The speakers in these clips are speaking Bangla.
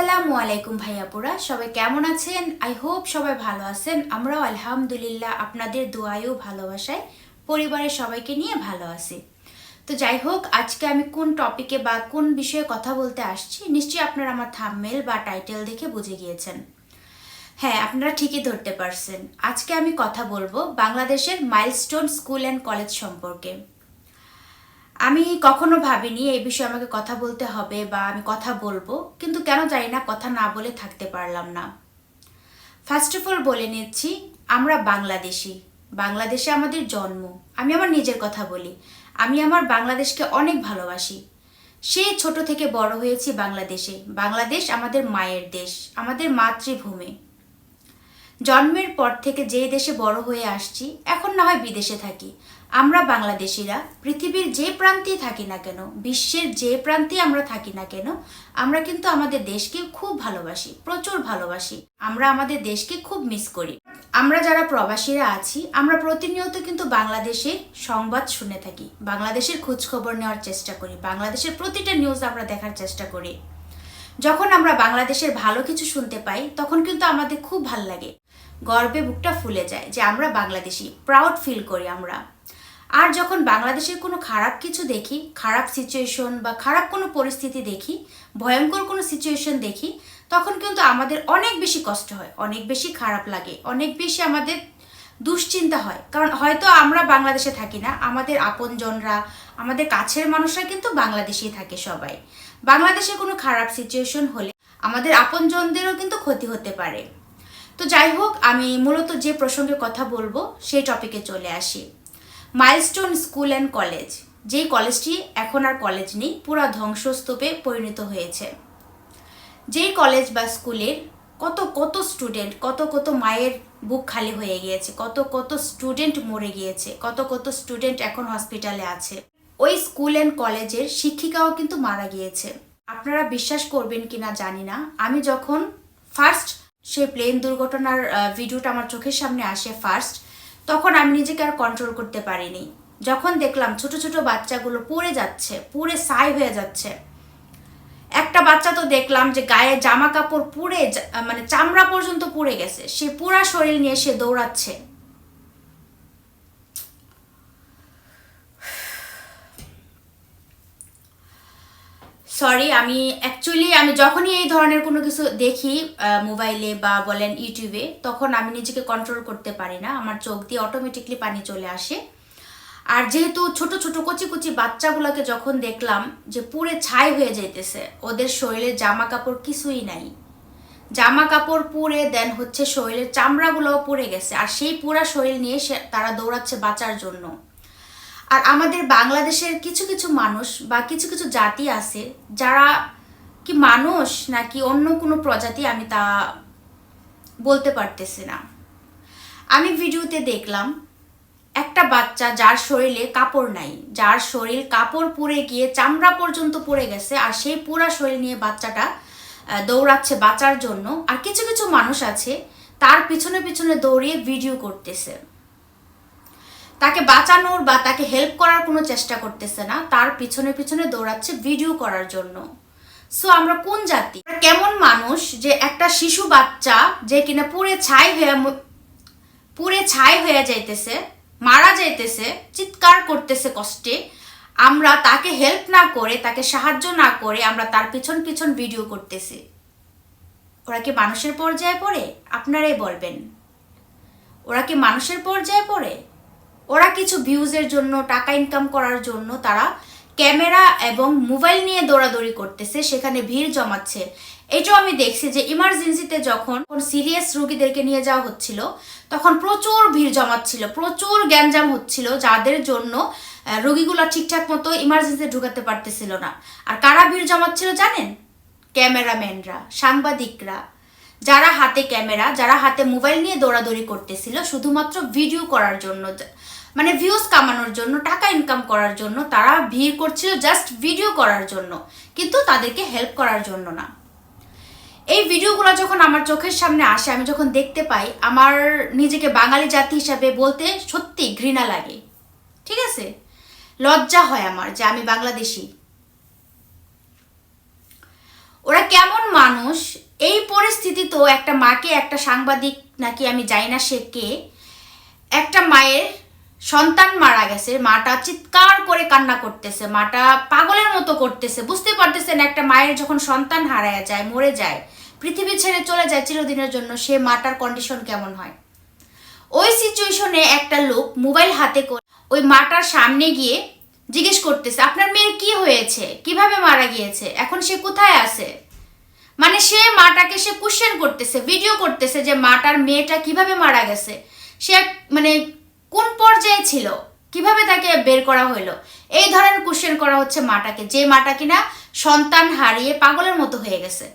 আসসালামু আলাইকুম ভাইয়াপুরা সবাই কেমন আছেন? আই হোপ সবাই ভালো আছেন। আমরাও আলহামদুলিল্লাহ আপনাদের দোয়ায়ও ভালোবাসায় পরিবারের সবাইকে নিয়ে ভালো আছি। তো যাই হোক, আজকে আমি কোন টপিকে বা কোন বিষয়ে কথা বলতে আসছি, নিশ্চয়ই আপনারা আমার থাম্বনেল বা টাইটেল দেখে বুঝে গিয়েছেন। হ্যাঁ আপনারা ঠিকই ধরতে পারছেন। আজকে আমি কথা বলব বাংলাদেশের মাইলস্টোন স্কুল অ্যান্ড কলেজ সম্পর্কে। আমি কখনো ভাবিনি এই বিষয়ে আমাকে কথা বলতে হবে বা আমি কথা বলব, কিন্তু কেন জানি না কথা না বলে থাকতে পারলাম না। ফার্স্ট অফ অল বলে নিচ্ছি, আমরা বাংলাদেশি। বাংলাদেশে আমাদের জন্ম। আমি আমার নিজের কথা বলি। আমি আমার বাংলাদেশকে অনেক ভালোবাসি। সে ছোট থেকে বড় হয়েছি বাংলাদেশে। বাংলাদেশ আমাদের মায়ের দেশ, আমাদের মাতৃভূমি। জন্মের পর থেকে যে দেশে বড় হয়ে আসছি, এখন না হয় বিদেশে থাকি। আমরা বাংলাদেশিরা, পৃথিবীর যে প্রান্তেই থাকি না কেন, বিশ্বের যে প্রান্তে আমরা থাকি না কেন, আমরা কিন্তু আমাদের দেশকে খুব ভালোবাসি, প্রচুর ভালোবাসি। আমরা আমাদের দেশকে খুব মিস করি। আমরা যারা প্রবাসীরা আছি, আমরা প্রতিনিয়ত কিন্তু বাংলাদেশে সংবাদ শুনে থাকি, বাংলাদেশের খোঁজখবর নেওয়ার চেষ্টা করি, বাংলাদেশের প্রতিটা নিউজ আমরা দেখার চেষ্টা করি। যখন আমরা বাংলাদেশের ভালো কিছু শুনতে পাই, তখন কিন্তু আমাদের খুব ভালো লাগে। গর্বে বুকটা ফুলে যায় যে আমরা বাংলাদেশি প্রাউড ফিল করি আমরা। আর যখন বাংলাদেশের কোনো খারাপ কিছু দেখি, খারাপ সিচুয়েশন বা খারাপ কোনো পরিস্থিতি দেখি, ভয়ঙ্কর কোনো সিচুয়েশন দেখি, তখন কিন্তু আমাদের অনেক বেশি কষ্ট হয়, অনেক বেশি খারাপ লাগে, অনেক বেশি আমাদের দুশ্চিন্তা হয়। কারণ হয়তো আমরা বাংলাদেশে থাকি না, আমাদের আপনজনরা, আমাদের কাছের মানুষরা কিন্তু বাংলাদেশেই থাকে সবাই। বাংলাদেশে কোনো খারাপ সিচুয়েশন হলে আমাদের আপনজনদেরও কিন্তু ক্ষতি হতে পারে। তো যাই হোক, আমি মূলত যে প্রসঙ্গে কথা বলব, সেই টপিকে চলে আসি। মাইলস্টোন স্কুল অ্যান্ড কলেজ, যেই কলেজটি এখন আর কলেজ নেই, পুরা ধ্বংসস্তূপে পরিণত হয়েছে। যেই কলেজ বা স্কুলের কত কত স্টুডেন্ট, কত কত মায়ের বুক খালি হয়ে গিয়েছে, কত কত স্টুডেন্ট মরে গিয়েছে, কত কত স্টুডেন্ট এখন হসপিটালে আছে। ওই স্কুল অ্যান্ড কলেজের শিক্ষিকাও কিন্তু মারা গিয়েছে। আপনারা বিশ্বাস করবেন কিনা জানি না। আমি যখন ফার্স্ট সেই প্লেন দুর্ঘটনার ভিডিওটা আমার চোখের সামনে আসে ফার্স্ট তখন আমি নিজেকে আর কন্ট্রোল করতে পারিনি। যখন দেখলাম ছোট ছোট বাচ্চাগুলো পড়ে যাচ্ছে, পুড়ে সাই হয়ে যাচ্ছে। একটা বাচ্চা তো দেখলাম যে গায়ে জামা কাপড় পুড়ে মানে চামড়া পর্যন্ত পুড়ে গেছে। সে পুরা শরীর নিয়ে সে দৌড়াচ্ছে। সরি আমি অ্যাকচুয়ালি আমি যখনই এই ধরনের কোনো কিছু দেখি মোবাইলে বা বলেন ইউটিউবে তখন আমি নিজেকে কন্ট্রোল করতে পারি না। আমার চোখ দিয়ে অটোমেটিকলি পানি চলে আসে। আর যেহেতু ছোট ছোট, কচি কচি বাচ্চাগুলোকে যখন দেখলাম যে পুরে ছাই হয়ে যাইতেছে, ওদের শরীরে জামা কাপড় কিছুই নাই। জামা কাপড় পুড়ে দেন হচ্ছে শরীরের চামড়াগুলোও পুড়ে গেছে। আর সেই পুরা শরীর নিয়ে সে, তারা দৌড়াচ্ছে বাঁচার জন্য। আর আমাদের বাংলাদেশের কিছু কিছু মানুষ বা কিছু কিছু জাতি আছে যারা কি মানুষ নাকি অন্য কোনো প্রজাতি আমি তা বলতে পারতেছি না। আমি ভিডিওতে দেখলাম, একটা বাচ্চা যার শরীরে কাপড় নাই, যার শরীর কাপড় পরে গিয়ে চামড়া পর্যন্ত পুড়ে গেছে আর সেই পুরা শরীর নিয়ে বাচ্চাটা দৌড়াচ্ছে বাঁচার জন্য। আর কিছু কিছু মানুষ আছে, তার পিছনে পিছনে দৌড়িয়ে ভিডিও করতেছে। তাকে বাঁচানোর বা তাকে হেল্প করার কোনো চেষ্টা করতেছে না। তার পিছনে পিছনে দৌড়াচ্ছে ভিডিও করার জন্য। সো আমরা কোন জাতি? কেমন মানুষ যে একটা শিশু বাচ্চা যে কিনা পুরে ছাই হয়ে পুরে ছাই হয়ে যাইতেছে, মারা যাইতেছে, চিৎকার করতেছে কষ্টে, আমরা তাকে হেল্প না করে, তাকে সাহায্য না করে আমরা তার পিছন পিছন ভিডিও করতেছি। ওরা কি মানুষের পর্যায়ে পড়ে? আপনারাই বলবেন। ওরা কি মানুষের পর্যায়ে পড়ে? ওরা কিছু ভিউজের জন্য, টাকা ইনকাম করার জন্য তারা ক্যামেরা এবং মোবাইল নিয়ে দৌড়াদৌড়ি করতেছে, সেখানে ভিড় জমাচ্ছে। এটাও আমি দেখছি যে ইমার্জেন্সিতে যখন সিরিয়াস রোগীদেরকে নিয়ে যাওয়া হচ্ছিল, তখন প্রচুর ভিড় জমাচ্ছিল, প্রচুর গ্যাঞ্জাম হচ্ছিল, যাদের জন্য রোগীগুলো ঠিকঠাক মতো ইমার্জেন্সিতে ঢুকাতে পারতেছিল না। আর কারা ভিড় জমাচ্ছিল জানেন? ক্যামেরাম্যানরা, সাংবাদিকরা, যারা হাতে ক্যামেরা, যারা হাতে মোবাইল নিয়ে দৌড়াদৌড়ি করতেছিল, শুধুমাত্র ভিডিও করার জন্য। মানে ভিউজ কামানোর জন্য, টাকা ইনকাম করার জন্য তারা ভিড় করছিল জাস্ট ভিডিও করার জন্য, কিন্তু তাদেরকে হেল্প করার জন্য না। এই ভিডিওগুলো যখন আমার চোখের সামনে আসে, আমি যখন দেখতে পাই, আমার নিজেকে বাঙালি জাতি হিসাবে বলতে সত্যি ঘৃণা লাগে। ঠিক আছে? লজ্জা হয় আমার যে আমি বাংলাদেশি। ওরা কেমন মানুষ? এই পরিস্থিতিতেও একটা মাকে, একটা সাংবাদিক, নাকি আমি জানি না সে কে, একটা মায়ের সন্তান মারা গেছে, মাটা চিৎকার করে কান্না করতেছে, মাটা পাগলের মতো করতেছে, বুঝতে পারতেছেন একটা মায়ের যখন সন্তান হারায় যায়, মরে যায়, পৃথিবী ছেড়ে চলে যায় চিরদিনের জন্য, সে মাটার কন্ডিশন কেমন হয়? ওই সিচুয়েশনে একটা লোক মোবাইল হাতে করে ওই মাটার সামনে গিয়ে জিজ্ঞেস করতেছে, আপনার মেয়ের কি হয়েছে? কীভাবে মারা গিয়েছে? এখন সে কোথায় আছে? মানে সে মাটাকে সে কোশ্চেন করতেছে ভিডিও করতেছে যে মাটার মেয়েটা কীভাবে মারা গেছে? সে মানে কোন পর্যায়ে ছিল? কীভাবে তাকে বের করা হলো এই ধরনের কোশ্চেন করা হচ্ছে মাটাকে। যে মাটা কিনা সন্তান হারিয়ে পাগলের মতো হয়ে গেছে।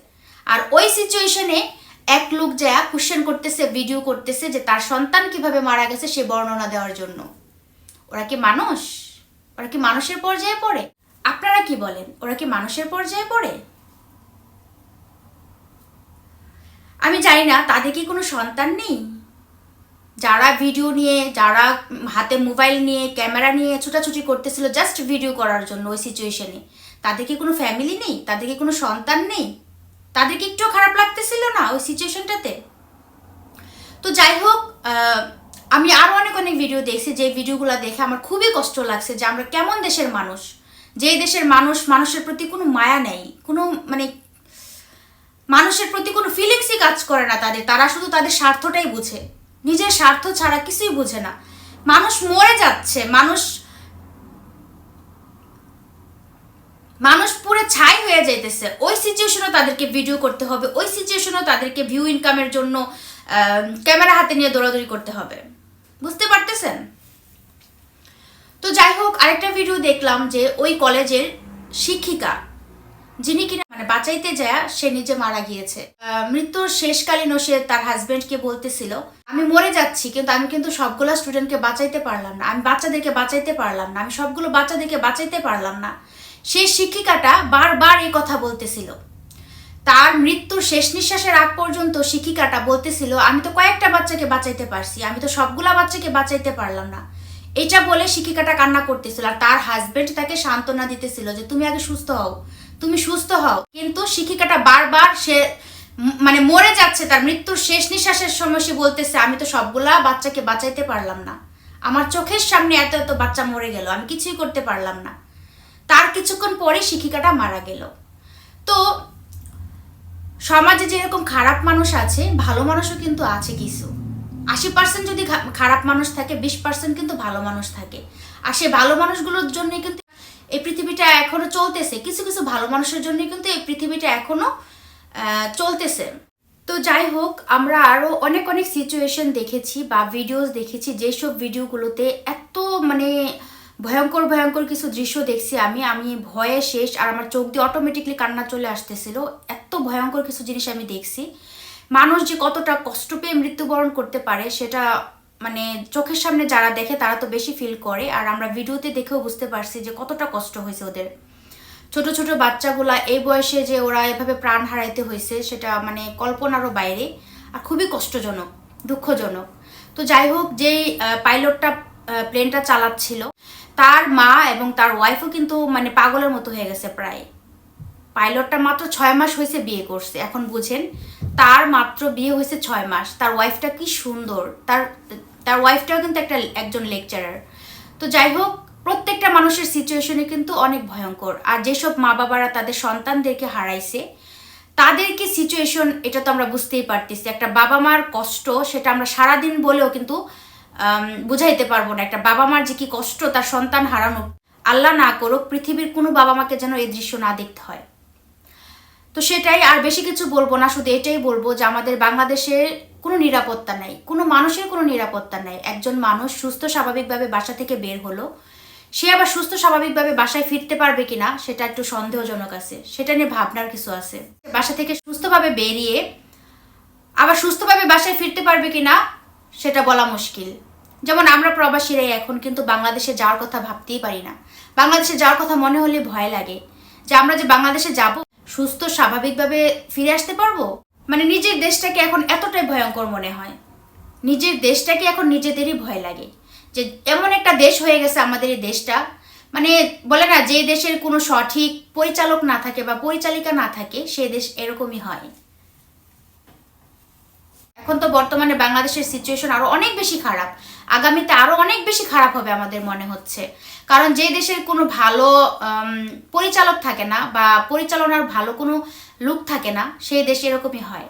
আর ওই সিচুয়েশনে এক লোক যা কোশ্চেন করতেছে ভিডিও করতেছে যে তার সন্তান কীভাবে মারা গেছে সে বর্ণনা দেওয়ার জন্য। ওরা কি মানুষ? ওরা কি মানুষের পর্যায়ে পড়ে? আপনারা কি বলেন? ওরা কি মানুষের পর্যায়ে পড়ে? আমি জানি না, তাদের কি কোনো সন্তান নেই? যারা ভিডিও নিয়ে, যারা হাতে মোবাইল নিয়ে ক্যামেরা নিয়ে ছুটাছুটি করতেছিল জাস্ট ভিডিও করার জন্য ওই সিচুয়েশনে তাদের কি কোনো ফ্যামিলি নেই? তাদের কি কোনো সন্তান নেই? তাদের কি একটু খারাপ লাগতেছিল না ওই সিচুয়েশনটাতে তো যাই হোক আমি আরও অনেক অনেক ভিডিও দেখছি, যে ভিডিওগুলো দেখে আমার খুবই কষ্ট লাগছে যে আমরা কেমন দেশের মানুষ? যেই দেশের মানুষ, মানুষের প্রতি কোনো মায়া নেই, কোনো মানে মানুষের প্রতি কোনো ফিলিংসই কাজ করে না তাদের, তারা শুধু তাদের স্বার্থটাই বুঝে। নিজের স্বার্থ ছাড়া কিছুই বুঝে না। মানুষ মরে যাচ্ছে, মানুষ মানুষ পুরো ছাই হয়ে যাইতেছে। ওই সিচুয়েশনও তাদেরকে ভিডিও করতে হবে, ওই সিচুয়েশনও তাদেরকে ভিউ ইনকামের জন্য ক্যামেরা হাতে নিয়ে দৌড়াদৌড়ি করতে হবে। বুঝতে পারতেছেন? তো যাই হোক, আরেকটা ভিডিও দেখলাম যে ওই কলেজের শিক্ষিকা যিনি কিনা মানে বাঁচাইতে যায়, সে নিজে মারা গিয়েছে। মৃত্যুর শেষকালীনও সে তার হাজবেন্ডকে বলতেছিল, আমি মরে যাচ্ছি, কিন্তু আমি কিন্তু সবগুলো স্টুডেন্টকে বাঁচাইতে পারলাম না। আমি বাচ্চাদেরকে বাঁচাইতে পারলাম না। আমি সবগুলো বাচ্চাদেরকে বাঁচাইতে পারলাম না। সেই শিক্ষিকাটা বারবার এই কথা বলতেছিল। তার মৃত্যুর শেষ নিঃশ্বাসের আগ পর্যন্ত শিক্ষিকাটা বলতেছিল, আমি তো কয়েকটা বাচ্চাকে বাঁচাইতে পারছি, আমি তো সবগুলা বাচ্চাকে বাঁচাইতে পারলাম না। এটা বলে শিক্ষিকাটা কান্না করতেছিল, আর তার হাজবেন্ড তাকে সান্ত্বনা দিতেছিল যে, তুমি আগে সুস্থ হও। তুমি সুস্থ হও। কিন্তু শিক্ষিকাটা বারবার সে মানে মরে যাচ্ছে, তার মৃত্যুর শেষ নিঃশ্বাসের সময় সে বলতেছে, আমি তো সবগুলা বাচ্চাকে বাঁচাইতে পারলাম না। আমার চোখের সামনে এত এত বাচ্চা মরে গেল, আমি কিছুই করতে পারলাম না। তার কিছুক্ষণ পরে শিক্ষিকাটা মারা গেল। তো সমাজে যেরকম খারাপ মানুষ আছে, ভালো মানুষও কিন্তু আছে কিছু। আশি পার্সেন্ট যদি খারাপ মানুষ থাকে, বিশ পার্সেন্ট কিন্তু ভালো মানুষ থাকে। আর সে ভালো মানুষগুলোর জন্য কিন্তু এই পৃথিবীটা এখনও চলতেছে। কিছু কিছু ভালো মানুষের জন্য কিন্তু এই পৃথিবীটা এখনও চলতেছে। তো যাই হোক, আমরা আরও অনেক অনেক সিচুয়েশন দেখেছি বা ভিডিওস দেখেছি, যেসব ভিডিওগুলোতে এত মানে ভয়ঙ্কর ভয়ঙ্কর কিছু দৃশ্য দেখছি আমি। আমি ভয়ে শেষ আর আমার চোখ দিয়ে অটোমেটিকলি কান্না চলে আসতেছিল। এত ভয়ঙ্কর কিছু জিনিস আমি দেখছি। মানুষ যে কতটা কষ্ট পেয়ে মৃত্যুবরণ করতে পারে, সেটা মানে চোখের সামনে যারা দেখে তারা তো বেশি ফিল করে। আর আমরা ভিডিওতে দেখেও বুঝতে পারছি যে কতটা কষ্ট হয়েছে ওদের। ছোট ছোট বাচ্চাগুলা এই বয়সে যে ওরা এভাবে প্রাণ হারাইতে হয়েছে, সেটা মানে কল্পনারও বাইরে। আর খুবই কষ্টজনক, দুঃখজনক। তো যাই হোক, যেই পাইলটটা প্লেনটা চালাচ্ছিল, তার মা এবং তার ওয়াইফও কিন্তু মানে পাগলের মতো হয়ে গেছে প্রায়। পাইলটটা মাত্র ছয় মাস হয়েছে বিয়ে করছে, এখন বুঝেন। তার মাত্র বিয়ে হয়েছে ছয় মাস। তার ওয়াইফটা কি সুন্দর। তার তার ওয়াইফটাও কিন্তু একটা একজন লেকচারার তো যাই হোক, প্রত্যেকটা মানুষের সিচুয়েশনে কিন্তু অনেক ভয়ঙ্কর। আর যেসব মা বাবারা তাদের সন্তানদেরকে হারাইছে তাদের কি সিচুয়েশন এটা তো আমরা বুঝতেই পারতেছি। একটা বাবা মার কষ্ট, সেটা আমরা সারাদিন বলেও কিন্তু বুঝাইতে পারব না। একটা বাবা মার যে কি কষ্ট, তার সন্তান হারানো। আল্লাহ না করুক, পৃথিবীর কোনো বাবা মাকে যেন এই দৃশ্য না দেখতে হয়। তো সেটাই আর বেশি কিছু বলব না, শুধু এটাই বলব যে আমাদের বাংলাদেশে কোনো নিরাপত্তা নাই, কোনো মানুষের কোনো নিরাপত্তা নাই। একজন মানুষ সুস্থ স্বাভাবিকভাবে বাসা থেকে বের হলো, সে আবার সুস্থ স্বাভাবিকভাবে বাসায় ফিরতে পারবে কিনা সেটা একটু সন্দেহজনক আছে, সেটা নিয়ে ভাবনার কিছু আছে। বাসা থেকে সুস্থভাবে বেরিয়ে আবার সুস্থভাবে বাসায় ফিরতে পারবে কিনা সেটা বলা মুশকিল। যেমন আমরা প্রবাসীরাই এখন কিন্তু বাংলাদেশে যাওয়ার কথা ভাবতেই পারি না। বাংলাদেশে যাওয়ার কথা মনে হলে ভয় লাগে যে আমরা যে বাংলাদেশে যাব সুস্থ, স্বাভাবিকভাবে ফিরে আসতে পারব? মানে নিজের দেশটাকে এখন এতটাই ভয়ঙ্কর মনে হয়। নিজের দেশটাকে এখন নিজেদেরই ভয় লাগে। যে এমন একটা দেশ হয়ে গেছে আমাদের এই দেশটা। মানে বলে না, যে দেশের কোনো সঠিক পরিচালক না থাকে বা পরিচালিকা না থাকে, সে দেশ এরকমই হয়। এখন তো বর্তমানে বাংলাদেশের সিচুয়েশন আরও অনেক বেশি খারাপ। আগামীতে আরও অনেক বেশি খারাপ হবে আমাদের মনে হচ্ছে। কারণ যে দেশের কোনো ভালো পরিচালক থাকে না বা পরিচালনার ভালো কোনো লুক থাকে না, সেই দেশ এরকমই হয়।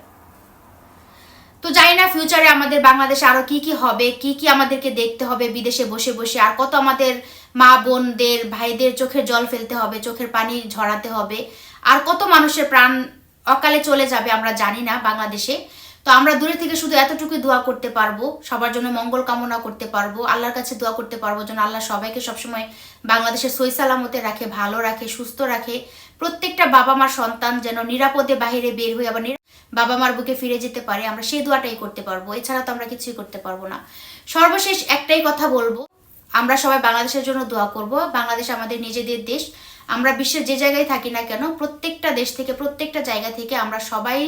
তো জানি না ফিউচারে আমাদের বাংলাদেশে আরও কি কি হবে, কি কি আমাদেরকে দেখতে হবে বিদেশে বসে বসে, আর কত আমাদের মা বোনদের, ভাইদের চোখের জল ফেলতে হবে, চোখের পানি ঝরাতে হবে, আর কত মানুষের প্রাণ অকালে চলে যাবে আমরা জানি না বাংলাদেশে। তো আমরা দূরে থেকে শুধু এতটুকুই দোয়া করতে পারব, সবার জন্য মঙ্গল কামনা করতে পারব, আল্লাহর কাছে দোয়া করতে পারব যেন আল্লাহ সবাইকে সবসময় বাংলাদেশের সই সালামতে রাখে, ভালো রাখে, সুস্থ রাখে। প্রত্যেকটা বাবা মার সন্তান যেন নিরাপদে বাইরে বের হয়ে আবার বাবা মার বুকে ফিরে যেতে পারে, আমরা সেই দোয়াটাই করতে পারব। এছাড়া তো আমরা কিছুই করতে পারব না। সর্বশেষ একটাই কথা বলব, আমরা সবাই বাংলাদেশের জন্য দোয়া করব, বাংলাদেশ আমাদের নিজেদের দেশ। আমরা বিশ্বের যে জায়গায় থাকি না কেন, প্রত্যেকটা দেশ থেকে, প্রত্যেকটা জায়গা থেকে আমরা সবাই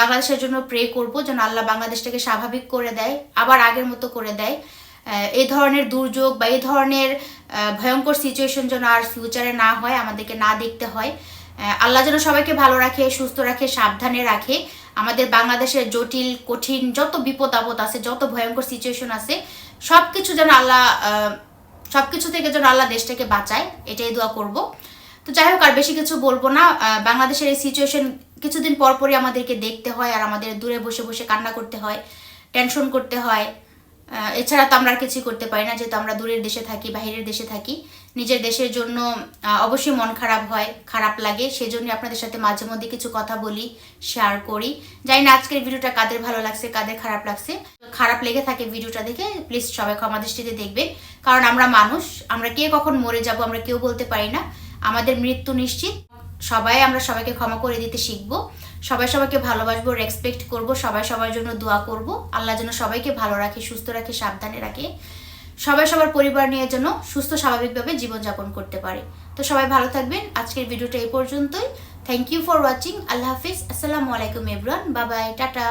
বাংলাদেশের জন্য প্রে করব, যেন আল্লাহ বাংলাদেশটাকে স্বাভাবিক করে দেয়, আবার আগের মতো করে দেয়। এই ধরনের দুর্যোগ বা এই ধরনের ভয়ঙ্কর সিচুয়েশন যেন আর ফিউচারে না হয়, আমাদেরকে না দেখতে হয়। আল্লাহ যেন সবাইকে ভালো রাখে, সুস্থ রাখে, সাবধানে রাখে। আমাদের বাংলাদেশের জটিল, কঠিন, যত বিপদ আপদ আছে, যত ভয়ঙ্কর সিচুয়েশন আছে সব কিছু যেন আল্লাহ সব কিছু থেকে যেন আল্লাহ দেশটাকে বাঁচায়, এটাই দোয়া করব। তো যাই হোক, আর বেশি কিছু বলব না। বাংলাদেশের এই সিচুয়েশন কিছুদিন পর পরই আমাদেরকে দেখতে হয় আর আমাদের দূরে বসে বসে কান্না করতে হয় টেনশন করতে হয়। এছাড়া তো আমরা আর কিছুই করতে পারি না, যেহেতু আমরা দূরের দেশে থাকি বাইরের দেশে থাকি। নিজের দেশের জন্য অবশ্যই মন খারাপ হয়, খারাপ লাগে। সেজন্য আপনাদের সাথে মাঝে মধ্যে কিছু কথা বলি শেয়ার করি। জানি না আজকের ভিডিওটা কাদের ভালো লাগছে, কাদের খারাপ লাগছে। খারাপ লেগে থাকে ভিডিওটা দেখে প্লিজ সবাই ক্ষমা দৃষ্টিতে দেখবেন। কারণ আমরা মানুষ, আমরা কে কখন মরে যাব আমরা কেউ বলতে পারি না। আমাদের মৃত্যু নিশ্চিত। সবাই আমরা সবাইকে ক্ষমা করে দিতে শিখব। সবাই সবাইকে ভালোবাসবো রেসপেক্ট করব, সবাই সবার জন্য দোয়া করব। আল্লাহ যেন সবাইকে ভালো রাখে, সুস্থ রাখে, সাবধানে রাখে। সবাই সবার পরিবার নিয়ে যেন সুস্থ, স্বাভাবিকভাবে জীবনযাপন করতে পারে। তো সবাই ভালো থাকবেন। আজকের ভিডিওটা এই পর্যন্তই। থ্যাংক ইউ ফর ওয়াচিং আল্লাহ হাফিজ। আসসালামু আলাইকুম এভরান বাবাই টাটা।